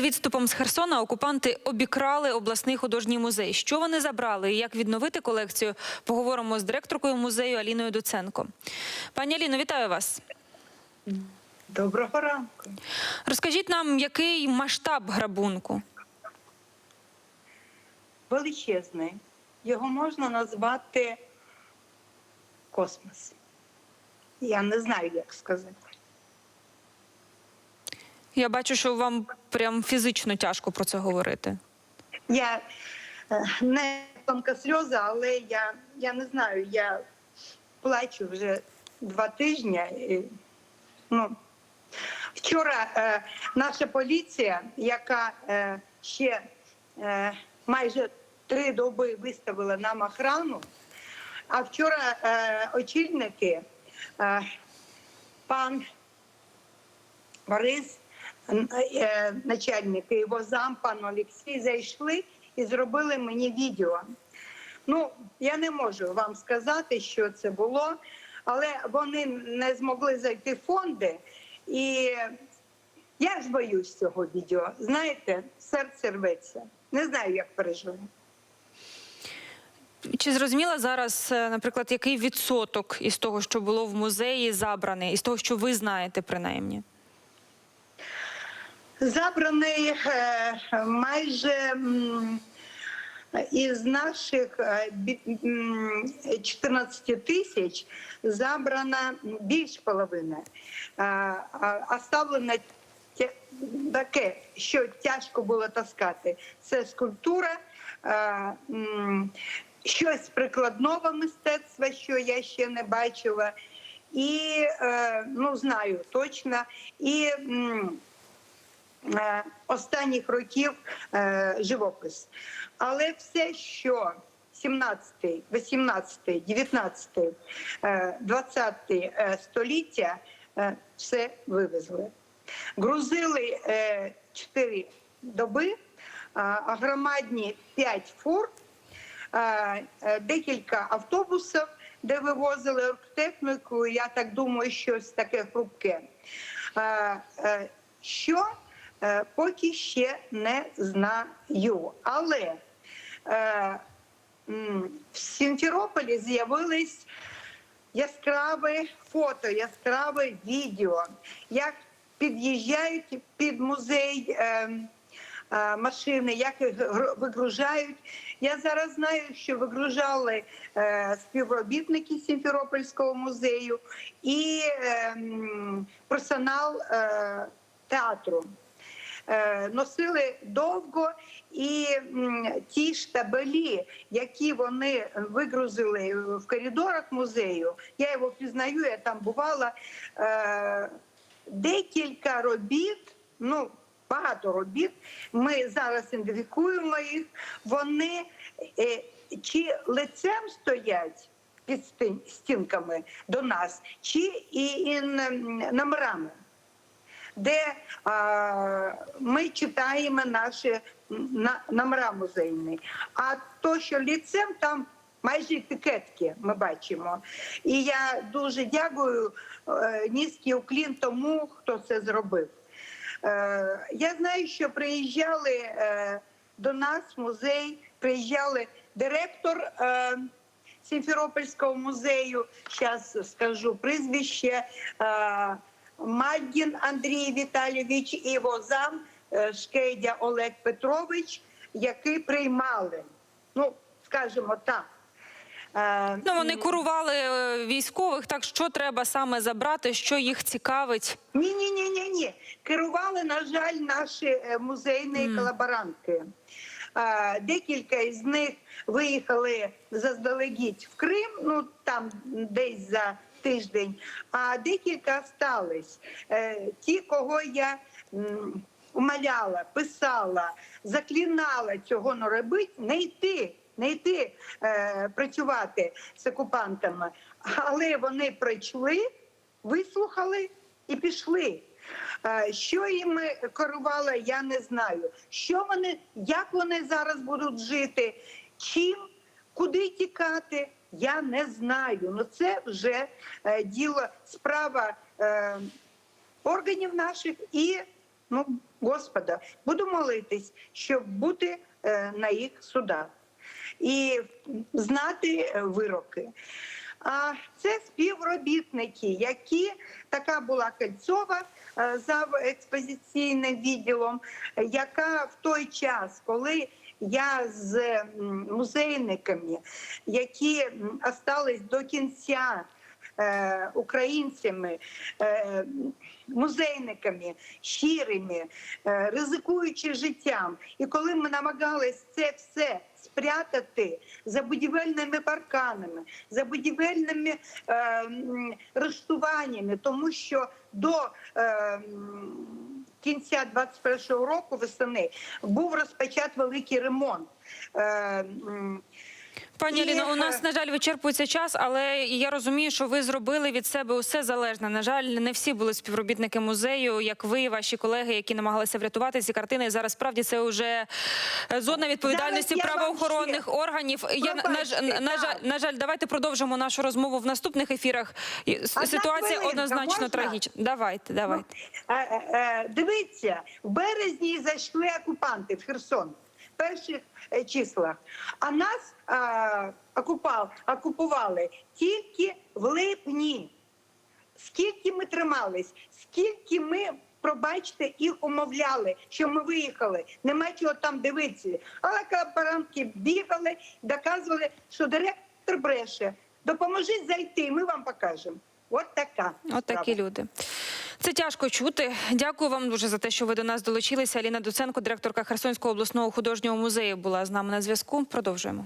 Відступом з Херсона окупанти обікрали обласний художній музей. Що вони забрали і як відновити колекцію? Поговоримо з директоркою музею Аліною Дуценко. Пані Аліно, вітаю вас. Доброго ранку. Розкажіть нам, який масштаб грабунку? Величезний. Його можна назвати космос. Я не знаю, як сказати. Я бачу, що вам прям фізично тяжко про це говорити. Я е, не тонка сльоза, але я, я не знаю, я плачу вже два тижні. І, ну, вчора е, наша поліція, яка е, ще е, майже три доби виставила нам охрану, а вчора е, очільники, е, пан Борис, начальник і його зам, пан Олексій, зайшли і зробили мені відео. Ну, я не можу вам сказати, що це було, але вони не змогли зайти в фонди. І я ж боюсь цього відео. Знаєте, серце рветься. Не знаю, як переживу. Чи зрозуміла зараз, е, наприклад, який відсоток із того, що було в музеї, забраний, із того, що ви знаєте, принаймні? Забраний е, майже із наших е, 14 тисяч забрана більш половини. Е, Оставлено таке, що тяжко було таскати. Це скульптура, е, щось прикладного мистецтва, що я ще не бачила. І е, ну знаю точно, і е, останніх років е, живопис. Але все, що 17, 18, 19, е, 20 е, століття, е, все вивезли. Грузили е, 4 доби, громадні 5 фур, е, е, декілька автобусів, де вивозили оргтехніку, я так думаю, щось таке хрупке. Е, е, Що е, поки ще не знаю. Але е, в Сімферополі з'явились яскраве фото, яскраве відео, як під'їжджають під музей. Е, е, Машини, як їх вигружають. Я зараз знаю, що вигружали е, співробітники Сімферопольського музею і е, персонал е, театру. Е, Носили довго і ті штабелі, які вони вигрузили в коридорах музею, я його пізнаю, я там бувала. е, Декілька робіт, ну багато робіт. Ми зараз ідентифікуємо їх. Вони е, чи лицем стоять під стінками до нас, чи і, номерами де а, ми читаємо наші на, номера музейні. А то, що ліцем, там майже етикетки ми бачимо. І я дуже дякую е, низький уклін тому, хто це зробив. Е, я знаю, що приїжджали е, до нас в музей, приїжджали директор. Е, Сімферопольського музею, зараз скажу прізвище, Мальгін Андрій Віталійович і його зам е, Шкейдя Олег Петрович, які приймали, ну, скажімо так. Е, Ну, вони курували е, військових, так що треба саме забрати, що їх цікавить. Ні, ні, ні, ні, ні. Керували, на жаль, наші музейні Мгм. колаборантки. А, Декілька із них виїхали заздалегідь в Крим, ну там десь за тиждень, а декілька стались. Е, Ті, кого я умоляла, писала, заклинала цього не робити, не йти. Не йти е, працювати з окупантами, але вони прийшли, вислухали і пішли. Е, Що їм керувало, я не знаю. Що вони, як вони зараз будуть жити, чим, куди тікати, я не знаю. Ну це вже е, діло, справа е, органів наших і Ну, Господа, буду молитись, щоб бути е, на їх судах і знати е, вироки. А це співробітники, які така була Кольцова е, за експозиційним відділом, яка в той час, коли я з музейниками, які остались до кінця е, українцями, е, музейниками, щирими, е, ризикуючи життям. І коли ми намагались це все спрятати за будівельними парканами, за будівельними рештуваннями, тому що до кінця 21-го року весени був розпочат великий ремонт. Пані І, Аліно, у нас е, на жаль вичерпується час, але я розумію, що ви зробили від себе усе залежне. На жаль, не всі були співробітники музею, як ви, ваші колеги, які намагалися врятувати ці картини. Зараз справді це вже е, зона відповідальності Зараз правоохоронних ще- органів. Я на, на, ж- Пробачте, на жаль, на жаль, давайте продовжимо нашу розмову в наступних ефірах. Одна Ситуація хвилинка, однозначно трагічна. Давайте, давайте. Е, е, е, Дивіться, в березні зайшли окупанти в Херсон. Перших е, числах. А нас е, окупав, окупували тільки в липні. Скільки ми тримались, скільки ми, пробачте, їх умовляли, що ми виїхали. Нема чого там дивитися. Але колаборантки бігали, доказували, що директор бреше. Допоможіть зайти, ми вам покажемо. От така. От такі люди. Це тяжко чути. Дякую вам дуже за те, що ви до нас долучилися. Аліна Доценко, директорка Херсонського обласного художнього музею, була з нами на зв'язку. Продовжуємо.